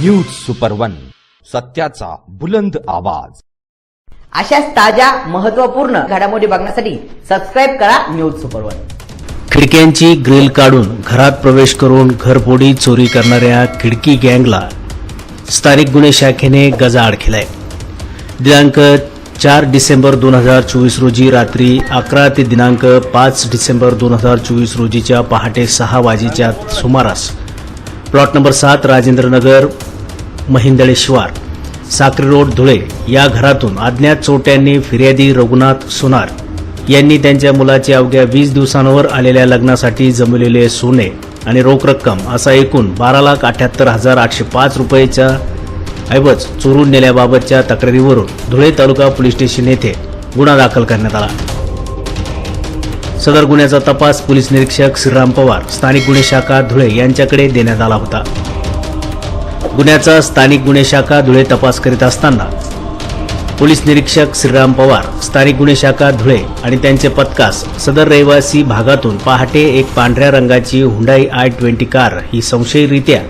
News super one सत्याचा बुलंद आवाज. अशाच ताज्या महत्त्वपूर्ण घडामोडी बघण्यासाठी सबस्क्राईब करा न्यूज सुपर वन खिडक्यांची ग्रिल काढून घरात प्रवेश करून घरफोडी चोरी करणाऱ्या खिडकी गँगला स्थानिक गुन्हे शाखेने गजाआड केलाय दिनांक चार डिसेंबर दोन हजार चोवीस रोजी रात्री अकरा ते दिनांक पाच डिसेंबर दोन हजार चोवीस रोजीच्या पहाटे सहा वाजेच्या सुमारास. प्लॉट नंबर सात राजेंद्रनगर महिंदळेश्वर साक्री रोड धुळे या घरातून अज्ञात चोट्यांनी फिर्यादी रघुनाथ सोनार यांनी त्यांच्या मुलाचे अवघ्या वीस दिवसांवर आलेल्या लग्नासाठी जमवलेले सोने आणि रोख रक्कम असा एकूण बारा लाख अठ्याहत्तर हजार आठशे पाच रुपयेच्या ऐवज चोरून नेल्याबाबतच्या तक्रारीवरून धुळे तालुका पोलीस स्टेशन येथे गुन्हा दाखल करण्यात आला. सदर गुन्ह्याचा तपास पोलीस निरीक्षक श्रीराम पवार स्थानिक गुन्हे शाखा धुळे यांच्याकडे देण्यात आला होता. गुन्ह्याचा स्थानिक गुन्हे शाखा धुळे तपास करीत असताना पोलीस निरीक्षक श्रीराम पवार स्थानिक गुन्हे शाखा धुळे आणि त्यांचे पथकास सदर रहिवासी भागातून पहाटे एक पांढऱ्या रंगाची हुंडाई आय ट्वेंटी कार ही संशयरित्या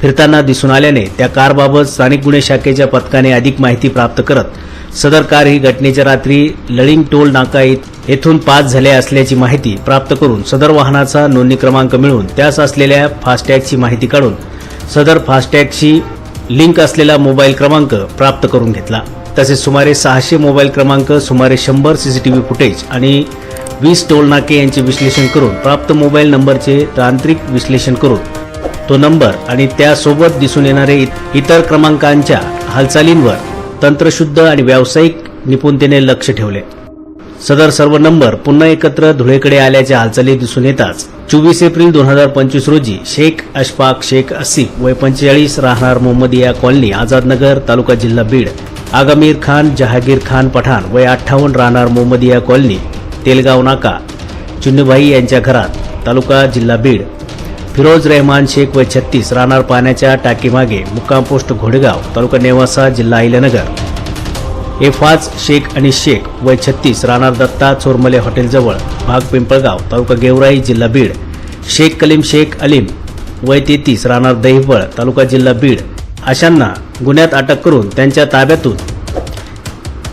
फिरताना दिसून आल्याने त्या कारबाबत स्थानिक गुन्हे शाखेच्या पथकाने अधिक माहिती प्राप्त करत सदर कार ही घटनेच्या रात्री लळिंग टोल नाका येथून पास झाले असल्याची माहिती प्राप्त करून सदर वाहनाचा नोंदणी क्रमांक मिळवून त्यास असलेल्या फास्टॅगची माहिती काढून सदर फास्टॅगशी लिंक असलेला मोबाईल क्रमांक प्राप्त करून घेतला. तसेच सुमारे सहाशे मोबाईल क्रमांक सुमारे शंभर सीसीटीव्ही फुटेज आणि वीस टोलनाके यांचे विश्लेषण करून प्राप्त मोबाईल नंबरचे तांत्रिक विश्लेषण करून तो नंबर आणि त्यासोबत दिसून येणारे इतर क्रमांकांच्या हालचालींवर तंत्रशुद्ध आणि व्यावसायिक निपुणतेने लक्ष ठेवले. सदर सर्व नंबर पुन्हा एकत्र धुळेकडे आल्याच्या हालचाली दिसून येताच चोवीस एप्रिल दोन हजार पंचवीस रोजी शेख अशफाक शेख असिफ वय पंचेचाळीस राहणार मोहम्मदिया कॉलनी आझादनगर तालुका जिल्हा बीड. आगामीर खान जहागीर खान पठाण वय अठ्ठावन्न राहणार मोहम्मदिया कॉलनी तेलगाव नाका. चुन्नूभाई यांच्या घरात तालुका जिल्हा बीड. फिरोज रहमान शेख वय छत्तीस राहणार पाण्याच्या टाकीमागे मुक्काम पोस्ट घोडेगाव तालुका नेवासा जिल्हा अहिल्यानगर. एफाज शेख आणि शेख वय छत्तीस राहणार दत्ता चोरमले हॉटेलजवळ भाग पिंपळगाव तालुका गेवराई जिल्हा बीड. शेख कलीम शेख अलीम वय तेहतीस राहणार दहिफळ तालुका जिल्हा बीड. अशांना गुन्ह्यात अटक करून त्यांच्या ताब्यातून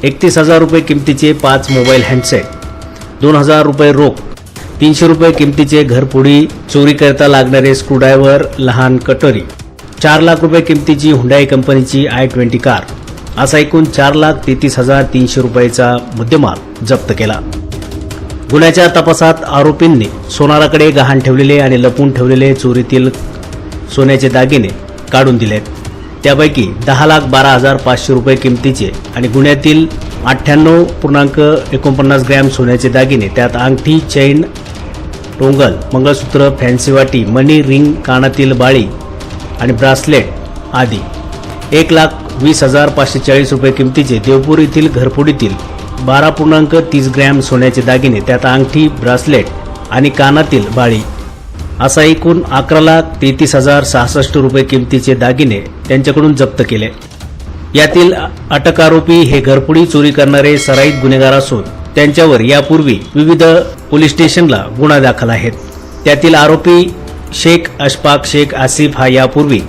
एकतीस हजार रुपये किमतीचे पाच मोबाईल हँडसेट दोन हजार रुपये रोख तीनशे रुपये किमतीचे घरफोडी चोरी करता लागणारे स्क्रूड्रायव्हर लहान कटोरी चार लाख रुपये किमतीची हुंडाई कंपनीची आय ट्वेंटी कार असा एकूण चार लाख तेहतीस हजार तीनशे रुपयाचा मुद्देमाल जप्त केला. गुन्ह्याच्या तपासात आरोपींनी सोनाराकडे गहाण ठेवलेले आणि लपून ठेवलेले चोरीतील सोन्याचे दागिने काढून दिलेत. त्यापैकी दहा लाख बारा हजार पाचशे रुपये किमतीचे आणि गुन्ह्यातील अठ्ठ्याण्णव पूर्णांक एकोणपन्नास ग्रॅम सोन्याचे दागिने त्यात अंगठी चैन टोंगल मंगळसूत्र फॅन्सी वाटी मनी रिंग कानातील बाळी आणि ब्रासलेट आदी एक लाख वीस हजार पाचशे चाळीस रुपये किमतीचे देवपूर येथील घरफोडीतील बारा पूर्णांक तीस ग्रॅम सोन्याचे दागिने त्यात अंगठी ब्रासलेट आणि कानातील बाळी. असा एकूण अकरा लाख तेहतीस हजार सहासष्ट रुपये किमतीचे दागिने त्यांच्याकडून जप्त केले. यातील अटक आरोपी हे घरपुडी चोरी करणारे सराईत गुन्हेगार असून त्यांच्यावर यापूर्वी विविध पोलीस स्टेशनला गुन्हा दाखल आहेत. त्यातील आरोपी शेख अशफाक शेख आसिफ हा यापूर्वी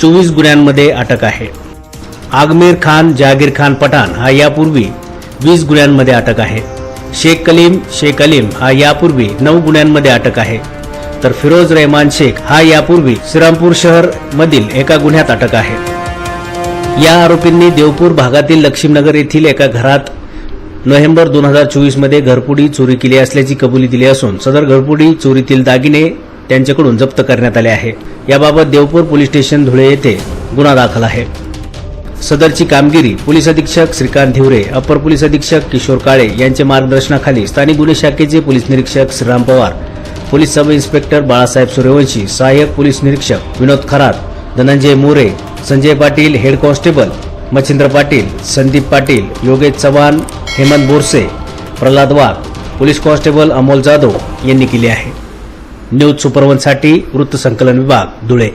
चोवीस गुन्ह्यांमध्ये अटक आहे. आगमीर खान जहागीर खान पठाण हा यापूर्वी वीस गुन्ह्यांमध्ये अटक आहे. शेख कलीम शेख अलीम हा यापूर्वी नऊ गुन्ह्यांमध्ये अटक आहे. तर फिरोज रहमान शेख हा यापूर्वी श्रीरामपूर शहर मधील एका गुन्ह्यात अटक आहे. या आरोपींनी देवपूर भागातील लक्ष्मीनगर येथील एका घरात नोव्हेंबर दोन हजार चोवीसमध्ये घरपुडी चोरी केली असल्याची कबुली दिली असून सदर घरपुडी चोरीतील दागिने त्यांच्याकडून जप्त करण्यात आले आहे. याबाबत देवपूर पोलीस स्टेशन धुळे येथे गुन्हा दाखल आहे. सदरची कामगिरी पोलीस अधीक्षक श्रीकांत धिवरे अपर पोलीस अधीक्षक किशोर काळे यांच्या मार्गदर्शनाखाली स्थानिक गुन्हे शाखेचे पोलीस निरीक्षक Shriram Pawar police sub inspector Balasaheb Suryavanshi सहाय्यक पोलीस निरीक्षक Vinod Kharat Dhananjay More Sanjay Patil head constable Machhindra Patil Sandeep Patil Yogesh Chavan Hemant Borse Pralhad Wagh police constable Amol Jadhav यांनी केली आहे. News सुपरवनसाठी वृत्तसंकलन विभाग धुळे.